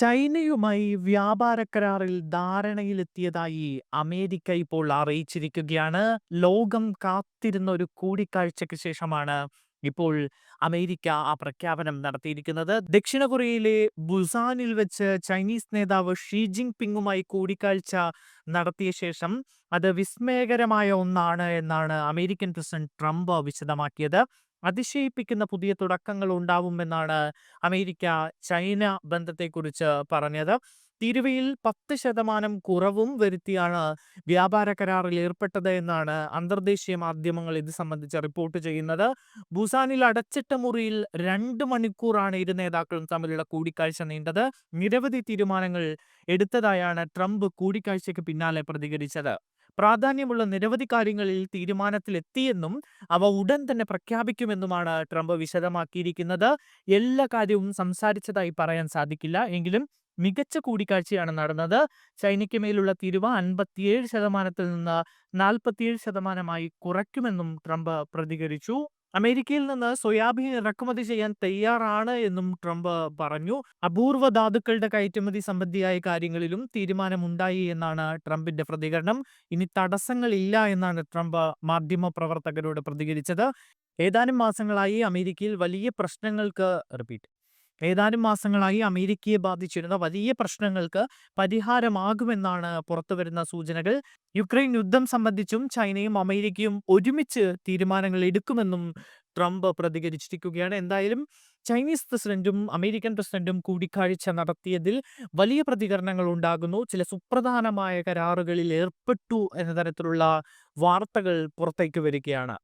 ചൈനയുമായി വ്യാപാര കരാറിൽ ധാരണയിലെത്തിയതായി അമേരിക്ക ഇപ്പോൾ അറിയിച്ചിരിക്കുകയാണ്. ലോകം കാത്തിരുന്ന ഒരു കൂടിക്കാഴ്ചയ്ക്ക് ശേഷമാണ് ഇപ്പോൾ അമേരിക്ക ആ പ്രഖ്യാപനം നടത്തിയിരിക്കുന്നത്. ദക്ഷിണ കൊറിയയിലെ ബുസാനിൽ വെച്ച് ചൈനീസ് നേതാവ് ഷി ജിങ് പിങ്ങുമായി കൂടിക്കാഴ്ച നടത്തിയ ശേഷം അത് വിസ്മയകരമായ ഒന്നാണ് എന്നാണ് അമേരിക്കൻ പ്രസിഡന്റ് ട്രംപ് വിശദമാക്കിയത്. അതിശയിപ്പിക്കുന്ന പുതിയ തുടക്കങ്ങൾ ഉണ്ടാവുമെന്നാണ് അമേരിക്ക ചൈന ബന്ധത്തെക്കുറിച്ച് പറഞ്ഞത്. തീരുവയിൽ 10% കുറവും വരുത്തിയാണ് വ്യാപാര കരാറിൽ ഏർപ്പെട്ടത് എന്നാണ് അന്തർദേശീയ മാധ്യമങ്ങൾ ഇത് സംബന്ധിച്ച് റിപ്പോർട്ട് ചെയ്യുന്നത്. ബുസാനിൽ അടച്ചിട്ട മുറിയിൽ രണ്ട് മണിക്കൂറാണ് ഇരു നേതാക്കളും തമ്മിലുള്ള കൂടിക്കാഴ്ച നീണ്ടത്. നിരവധി തീരുമാനങ്ങൾ എടുത്തതായാണ് ട്രംപ് കൂടിക്കാഴ്ചയ്ക്ക് പിന്നാലെ പ്രതികരിച്ചത്. പ്രാധാന്യമുള്ള നിരവധി കാര്യങ്ങളിൽ തീരുമാനത്തിലെത്തിയെന്നും അവ ഉടൻ തന്നെ പ്രഖ്യാപിക്കുമെന്നുമാണ് ട്രംപ് വിശദമാക്കിയിരിക്കുന്നത്. എല്ലാ കാര്യവും സംസാരിച്ചതായി പറയാൻ സാധിക്കില്ല. എങ്കിലും മികച്ച കൂടിക്കാഴ്ചയാണ് നടന്നത്. ചൈനയ്ക്ക് മേലുള്ള തീരുവ 57% നിന്ന് നാൽപ്പത്തിയേഴ് ശതമാനമായി കുറയ്ക്കുമെന്നും ട്രംപ് പ്രതികരിച്ചു. അമേരിക്കയിൽ നിന്ന് സോയാബീൻ ഇറക്കുമതി ചെയ്യാൻ തയ്യാറാണ് എന്നും ട്രംപ് പറഞ്ഞു. അപൂർവ ധാതുക്കളുടെ കയറ്റുമതി സംബന്ധിയായ കാര്യങ്ങളിലും തീരുമാനമുണ്ടായി എന്നാണ് ട്രംപിന്റെ പ്രതികരണം. ഇനി തടസ്സങ്ങളില്ല എന്നാണ് ട്രംപ് മാധ്യമ പ്രവർത്തകരോട് പ്രതികരിച്ചത്. ഏതാനും മാസങ്ങളായി അമേരിക്കയിൽ വലിയ പ്രശ്നങ്ങൾക്ക് റിപ്പീറ്റ് ഏതാനും മാസങ്ങളായി അമേരിക്കയെ ബാധിച്ചിരുന്ന വലിയ പ്രശ്നങ്ങൾക്ക് പരിഹാരമാകുമെന്നാണ് പുറത്തുവരുന്ന സൂചനകൾ. യുക്രൈൻ യുദ്ധം സംബന്ധിച്ചും ചൈനയും അമേരിക്കയും ഒരുമിച്ച് തീരുമാനങ്ങൾ എടുക്കുമെന്നും ട്രംപ് പ്രതികരിച്ചിരിക്കുകയാണ്. എന്തായാലും ചൈനീസ് പ്രസിഡന്റും അമേരിക്കൻ പ്രസിഡന്റും കൂടിക്കാഴ്ച നടത്തിയതിൽ വലിയ പ്രതികരണങ്ങൾ ഉണ്ടാകുന്നു. ചില സുപ്രധാനമായ കരാറുകളിൽ ഏർപ്പെട്ടു എന്ന തരത്തിലുള്ള വാർത്തകൾ പുറത്തേക്ക് വരികയാണ്.